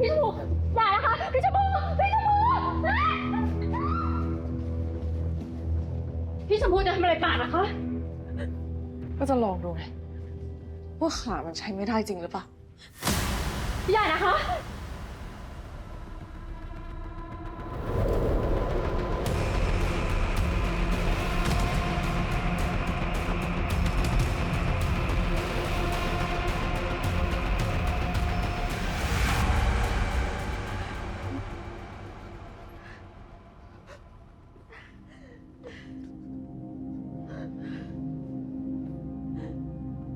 พี่ชมพูอย่านะคะพี่ชมพูพี่ชมพูพี่ชมพูจะทำอะไรป่านนะคะ ก็จะลองดูไงว่าขามันใช้ไม่ได้จริงหรือเปล่า อย่านะคะ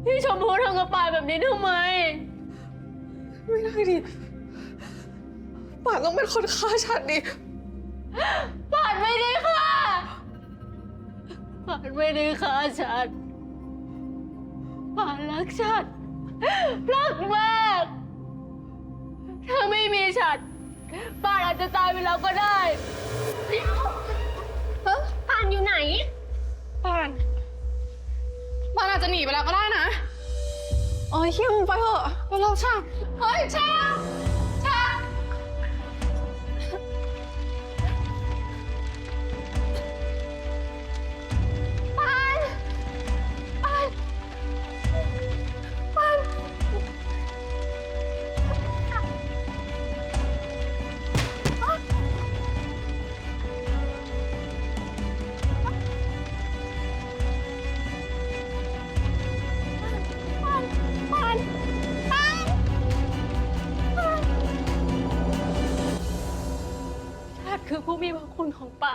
พี่ชมพูทำกับป่านแบบนี้ทำไม ไม่ได้ดิป่านต้องเป็นคนฆ่าฉันดิป่านไม่ได้ค่ะป่านไม่ได้ฆ่าฉันป่านรักฉันรักมาก ถ้าไม่มีฉันป่านอาจจะตายไปแล้วก็ได้เดี๋ยวเฮ้ยป่านอยู่ไหนป่านป่านอาจจะหนีไปแล้วก็ได้นะ เฮียมึงไปเถอะไปเราช่างเฮ้ยชาง ผู้มีพระคุณของป่า